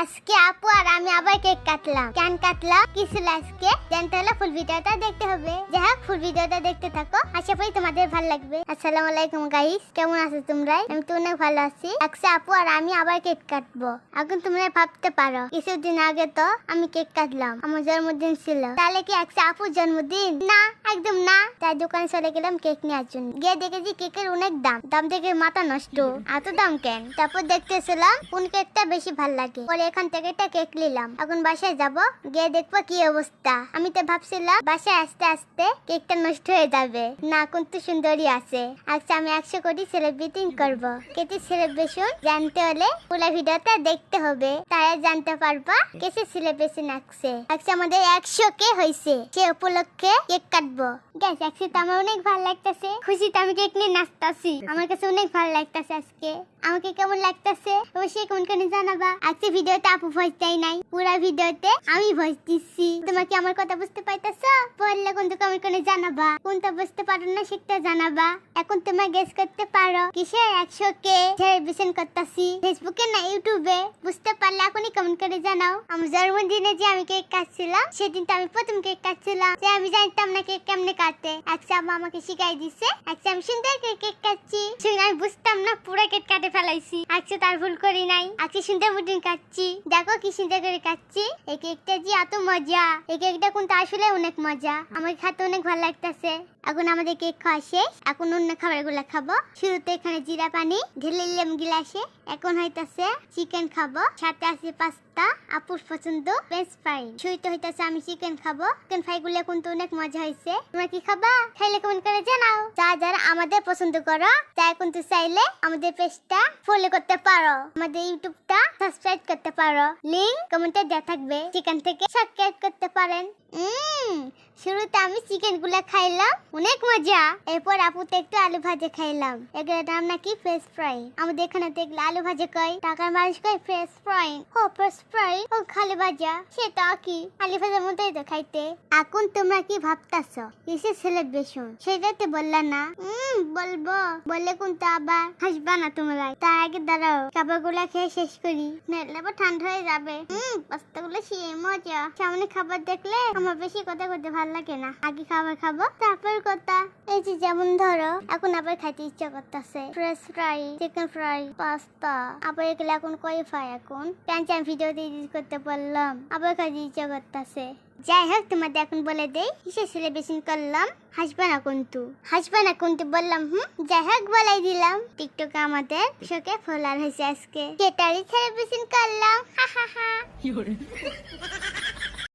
আজকে আপু আর আমি আবার কেক কাটলাম। কেন কাটলাম? কি ছিল আজকে? জানতে হলে ফুল ভিডিওটা দেখতে হবে। ফুল ভিডিওটা দেখতে থাকো। আশা করি তোমাদের ভালো লাগবে। আসসালামু আলাইকুম গাইস কেমন আছো তোমরা আমি তো অনেক ভালো আছি। আজকে আপু, আর আমি আবার কেক কাটবো। এখন তোমরা ভাবতে পারো, কিছুদিন আগে তো আমি কেক কাটলাম। আমার জন্মদিন ছিল। তাহলে কি আজকে আপুর জন্মদিন? না, একদম না। তাই দোকানে চলে গেলাম কেক নেওয়ার জন্য। গিয়ে দেখেছি কেকের অনেক দাম। দাম দেখে মাথা নষ্ট। এত দাম কেন? তারপর দেখতেছিলাম, কোন কেকটা বেশি ভালো লাগে। পরে এখান থেকে একটা কেক নিলাম। এখন বাসায় যাব, গিয়ে দেখব কি অবস্থা। আমি তো ভাবছিলাম, বাসায় আস্তে আস্তে কেকটা নষ্ট হয়ে যাবে। না, কিন্তু সুন্দরী আছে। আচ্ছা আমি একশো কোটি সেলিব্রেটিং করব। কেটে সেলিব্রেশন জানতে হলে পুরো ভিডিওটা দেখতে হবে। তারা জানতে পারবা কেসে সেলিব্রেশন আসছে আচ্ছা আমাদের একশো কে হয়েছে? সে উপলক্ষে কেক কাটবো? গ্যাস একশো তো আমার অনেক ভালো লাগতেছে। খুশিতে আমি কেক নিয়ে নাচতাছি। আমার কাছে অনেক ভালো লাগতেছে আজকে। আমাকে কেমন লাগতেছে? অবশ্যই কোন কোন জানাবা। আজকে ভিডিওতে আপু ভয়েস দেয় নাই। পুরা ভিডিওতে আমি ভয়েস দিচ্ছি। তোমার কি আমার কথা বুঝতে পাইতেছো বললে কিন্তু কমেন্ট করে জানাবা? কোনটা বুঝতে পারো না, সেটা জানাবা। এখন তোমার গেস করতে পারো কিসের একশো কে সেলিব্রেশন করতেছি। ফেসবুকে না ইউটিউবে বুঝতে পারলে এখনই কমেন্ট করে জানাও। আমার জন্মদিনে যে আমি কেক কাটছিলাম, সেদিন তো আমি প্রথম কেক কাটছিলাম। যে আমি জানতাম না কেক কেমনে কাটে। একশো আম্মা আমাকে শিখাই দিছে একশো আমি সুন্দর করে কেক কাটছি। শুনে আমি বুঝতাম না, পুরো কেক কাটে ফেলাইছি। একশো তার ভুল করি নাই একশো সুন্দর বুটিন কাটছি। দেখো কি সুন্দর করে কাটছি। এই কেকটা যে এত মজা। এই কেকটা কিন্তু আসলে অনেক মজা। আমার খেতে অনেক ভালো লাগতেছে। এখন আমাদের কেক খাওয়া শেষ। এখন অন্য খাবারগুলো খাব। শুরুতে এখানে জিরা পানি ঢেলে নিলাম গিলাসে। এখন হইতাছে চিকেন খাব। সাথে আছে পাস্তা আপুর পছন্দ বেস্ট ফ্রাই শুরুতে হইতাছে আমি চিকেন খাব। চিকেন ফ্রাই গুলো কিন্তু অনেক মজা হয়েছে তোমরা কি খাবা? খাইলে কমেন্ট করে জানাও। যা যারা আমাদের পছন্দ করো তাই কিন্তু চাইলে আমাদের পেজটা ফলো করতে পারো। আমাদের ইউটিউবটা সাবস্ক্রাইব করতে পারো। লিংক কমেন্টে দেওয়া থাকবে। চিকেন থেকে সাবস্ক্রাইব করতে পারেন। উম, শুরুতে আমি খাইলাম, অনেক মজা। এরপর আপুতে একটু আলু ভাজা খাইলাম। নাম নাকি ফ্রাই আমাদের এখানে দেখলে আলু ভাজা টাকার মানুষ কয় ফ্রাই ও ফ্রাই ও, খালি ভাজা। সেটা কি? আলু ভাজার মতোই তো খাইতে। এখন তোমরা কি সেটা তো বললা না। হুম বলব। বললে কিন্তু আবার? হাসবা না তোমরা। তার আগে দাঁড়াও। খাবারগুলা খেয়ে শেষ করি। ঠান্ডা হয়ে যাবে। হুম পাস্তা গুলো সে মজা। সামনে খাবার দেখলে আমার বেশি কথা করতে ভালো লাগে না। আগে খাবার খাব, তারপর কথা। এই যে যেমন ধরো, এখন আবার খাইতে ইচ্ছা করতেছে। Fresh fry chicken fry pasta আবার এগুলো এখন কই ফ্রাই এখন? প্যান চ্যান ভিডিও দিয়ে করতে পারলাম। আবার খাইতে ইচ্ছা করতেছে। যাই হোক, তোমাদের এখন বলে দেই, কিসের সেলিব্রেশন করলাম? হাসবে না কিন্তু। হাসবে না কিন্তু বললাম, হুম? যাই হোক, বলাই দিলাম। টিকটকে আমাদের শোকে ফলার হয়েছে আজকে। সেটারই সেলিব্রেশন করলাম? হা হা হা।